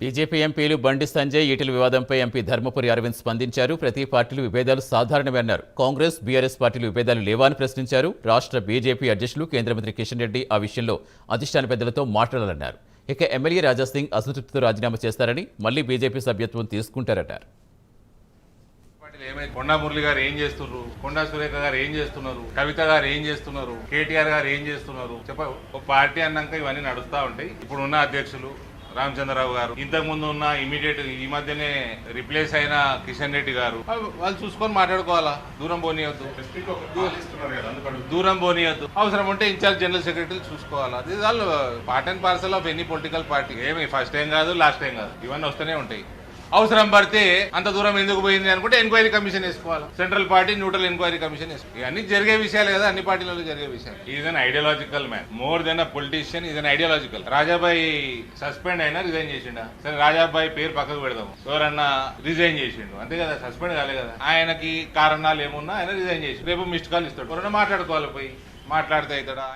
BJP ఎంపీలు బండి సంజయ్ ఈటెల వివాదంపై MP Dharmapuri Arvind స్పందించారు. ప్రతి పార్టీలు విభేదాలు సాధారణమే అన్నారు. కాంగ్రెస్ బీఆర్ఎస్ పార్టీలు విభేదాలు లేవా అని ప్రశ్నించారు. రాష్ట్ర బీజేపీ అధ్యక్షులు కేంద్ర మంత్రి కిషన్ రెడ్డి ఆ విషయంలో అధిష్టాన పెద్దలతో మాట్లాడాలన్నారు. ఇక ఎమ్మెల్యే రాజాసింగ్ అసంతృప్తితో రాజీనామా చేస్తారని మళ్ళీ బీజేపీ సభ్యత్వం తీసుకుంటారన్నారు. పార్టీలు కొండా మురళి గారు ఏం చేస్తున్నారు? కొండా సురేఖ గారు ఏం చేస్తున్నారు? కవిత గారు ఏం చేస్తున్నారు? కేటీఆర్ గారు ఏం చేస్తున్నారు? చెప్ప ఒక పార్టీ అన్నాక ఇవన్నీ నడుస్తూ ఉంటాయి. ఇప్పుడు ఉన్న అధ్యక్షులు రామచంద్రరావు గారు. ఇంతకు ముందు ఉన్న ఇమీడియట్ ఈ మధ్యనే రిప్లేస్ అయిన కిషన్ రెడ్డి గారు. వాళ్ళు చూసుకొని మాట్లాడుకోవాలా? దూరం పోనీయద్దు. దూరం పోనీయద్దు. అవసరం ఉంటే ఇన్ఛార్జ్ జనరల్ సెక్రటరీ చూసుకోవాలా? అది వాళ్ళు part and parcel of any political party. ఏమి ఫస్ట్ టైం కాదు లాస్ట్ టైం కాదు. ఇవన్నీ వస్తూనే ఉంటాయి. అవసరం పడితే అంత దూరం ఎందుకు పోయింది అనుకుంటే ఎంక్వైరీ కమిషన్ వేసుకోవాలి. Central party neutral enquiry commission వేసుకోవాలి ఇవన్నీ జరిగే విషయాలు కదా అన్ని పార్టీలలో జరిగే విషయాలు. Is an ideological man more than a politician is an ideological Rajabai suspend అయినా రిజైన్ చేసిండా? సరే రాజాబాయి పేరు పక్కకు పెడదాము. ఎవరన్నా రిజైన్ చేసిండు? అంతే కదా సస్పెండ్ కాలే కదా. ఆయనకి కారణాలు ఏమున్నా ఆయన రిజైన్ చేసి రేపు మిస్డ్ కాల్ ఇస్తాడు. ఎవరైనా మాట్లాడుకోవాలి పోయి. మాట్లాడితే అవుతాడా?